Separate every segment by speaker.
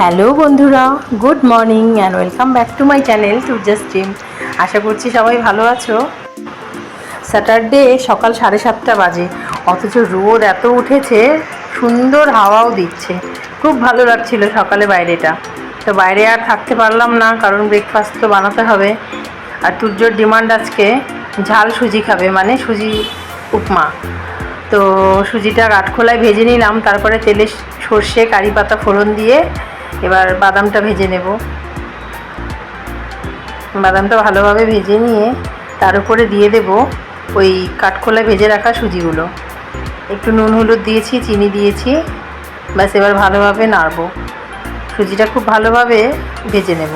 Speaker 1: Hello বন্ধুরা, good morning and welcome back to my channel to just dream আশা করছি সবাই ভালো আছো। স্যাটারডে সকাল সাড়ে সাতটা বাজে, অথচ রোদ এত উঠেছে, সুন্দর হাওয়াও দিচ্ছে। খুব ভালো লাগছিল সকালে বাইরেটা। তো বাইরে আর থাকতে পারলাম না, কারণ ব্রেকফাস্ট তো বানাতে হবে। আর তুর্যর ডিমান্ড আজকে, ঝাল সুজি খাবে মানে সুজি উপমা। তো সুজিটা কাঠখোলায় ভেজে নিলাম, তারপরে তেলে সর্ষে, কারি পাতা ফোড়ন দিয়ে এবার বাদামটা ভেজে নেব। বাদামটা ভালোভাবে ভেজে নিয়ে তার উপরে দিয়ে দেব ওই কাঠখোলায় ভেজে রাখা সুজিগুলো। একটু নুন, হলুদ দিয়েছি, চিনি দিয়েছি, ব্যাস এবার ভালোভাবে নাড়বো। সুজিটা খুব ভালোভাবে ভেজে নেব।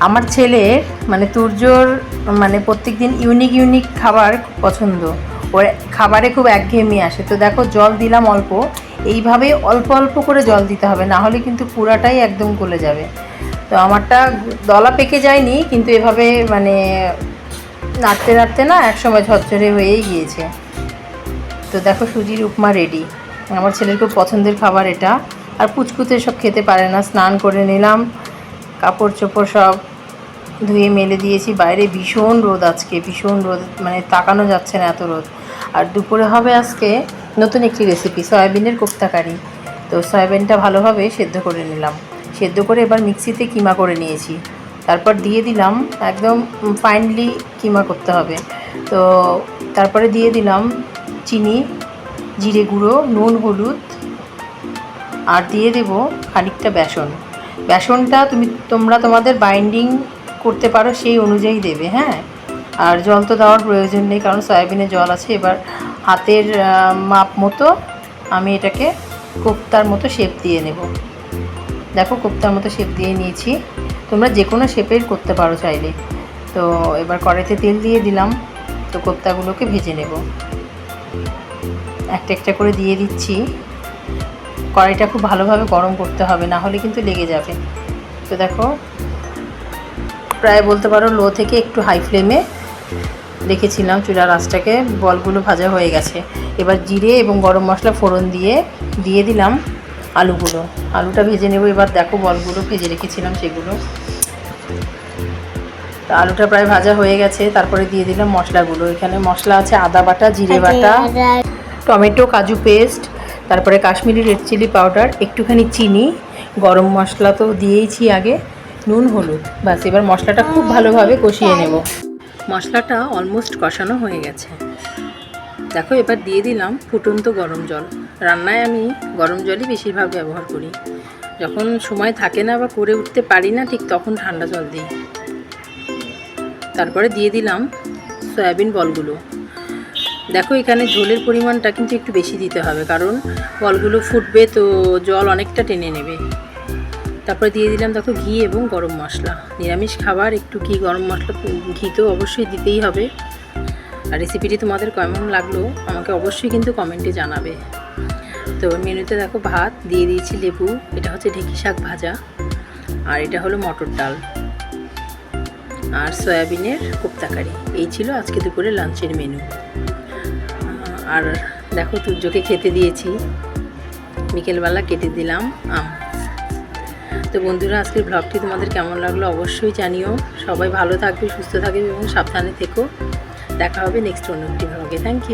Speaker 1: আমার ছেলের মানে তুর্যর মানে প্রত্যেক দিন ইউনিক ইউনিক খাবার পছন্দ। ওর খাবারে খুব একঘেয়েমি আসে। তো দেখো, জল দিলাম অল্প এইভাবে অল্প অল্প করে জল দিতে হবে, না হলে কিন্তু পুরাটাই একদম গলে যাবে। তো আমারটা দলা পেকে যায়নি, কিন্তু এভাবে মানে নাড়তে নাড়তে না একসময় ঝরঝরে হয়েই গিয়েছে। তো দেখো সুজির উপমা রেডি আমার ছেলের খুব পছন্দের খাবার এটা। আর পুচকুতে সব খেতে পারে না, স্নান করে নিলাম, কাপড় চোপড় সব ধুয়ে মেলে দিয়েছি। বাইরে ভীষণ রোদ আজকে, ভীষণ রোদ মানে তাকানো যাচ্ছে না এত রোদ। আর দুপুরে হবে আজকে নতুন একটি রেসিপি সয়াবিনের কোপ্তা কারি। তো সয়াবিনটা ভালোভাবে সেদ্ধ করে নিলাম। সেদ্ধ করে এবার মিক্সিতে কিমা করে নিয়েছি। তারপর দিয়ে দিলাম একদম ফাইনলি কিমা করতে হবে। তো তারপরে দিয়ে দিলাম চিনি, জিরে গুঁড়ো, নুন, হলুদ, আর দিয়ে দেব খানিকটা বেসন। বেসনটা তুমি, তোমরা তোমাদের বাইন্ডিং করতে পারো সেই অনুযায়ী দেবে হ্যাঁ? আর জল তো দেওয়ার প্রয়োজন নেই, কারণ সয়াবিনে জল আছে। এবার হাতের মাপ মতো আমি এটাকে কোপ্তার মতো শেপ দিয়ে নেব। দেখো কোপ্তার মতো শেপ দিয়ে নিয়েছি। তোমরা যে কোনো শেপের করতে পারো চাইলে। তো এবার কড়াইতে তেল দিয়ে দিলাম। তো কোপ্তাগুলোকে ভেজে নেব। একটা একটা করে দিয়ে দিচ্ছি। কড়াইটা খুব ভালোভাবে গরম করতে হবে, না হলে কিন্তু লেগে যাবে। তো দেখো, প্রায় বলতে পারো লো থেকে একটু হাই ফ্লেমে রেখেছিলাম চুলার আঁচটাকে বলগুলো ভাজা হয়ে গেছে। এবার জিরে এবং গরম মশলা ফোড়ন দিয়ে দিয়ে দিলাম আলুগুলো। আলুটা ভেজে নেব এবার দেখো বলগুলো ভেজে রেখেছিলাম সেগুলো। তো আলুটা প্রায় ভাজা হয়ে গেছে তারপরে দিয়ে দিলাম মশলাগুলো। এখানে মশলা আছে আদা বাটা জিরে বাটা টমেটো কাজু পেস্ট তারপরে কাশ্মীরি রেড চিলি পাউডার একটুখানি চিনি গরম মশলা তো দিয়েইছি আগে নুন হলুদ। বাস এবার মশলাটা খুব ভালোভাবে কষিয়ে নেব। মশলাটা অলমোস্ট কষানো হয়ে গেছে। দেখো, এবার দিয়ে দিলাম ফুটন্ত গরম জল। রান্নায় আমি গরম জলই বেশিরভাগ ব্যবহার করি। যখন সময় থাকে না বা করে উঠতে পারি না, ঠিক তখন ঠান্ডা জল দিই। তারপরে দিয়ে দিলাম সয়াবিন বলগুলো। দেখো, এখানে ঝোলের পরিমাণটা কিন্তু একটু বেশি দিতে হবে, কারণ বলগুলো ফুটবে তো জল অনেকটা টেনে নেবে। তারপরে দিয়ে দিলাম দেখো ঘি এবং গরম মশলা। নিরামিষ খাবার একটু ঘি, গরম মশলা ঘি তো অবশ্যই দিতেই হবে। আর রেসিপিটি তোমাদের কেমন লাগল, আমাকে অবশ্যই কিন্তু কমেন্টে জানাবে। তো মেনুতে দেখো ভাত, দিয়ে দিয়েছি লেবু, এটা হচ্ছে ঢেঁকি শাক ভাজা, আর এটা হলো মটর ডাল। আর সয়াবিনের কোপ্তাকারি এই ছিল আজকে দুপুরে লাঞ্চের মেনু আর দেখো তুর্যকে খেতে দিয়েছি। বিকেলবেলা কেটে দিলাম আম। তো বন্ধুরা, আজকের ব্লগটি তোমাদের কেমন লাগল অবশ্যই জানিও। সবাই ভালো থাকবে, সুস্থ থাকবে এবং সাবধানে থেকো। দেখা হবে নেক্সট অন্য একটি ব্লগে থ্যাংক ইউ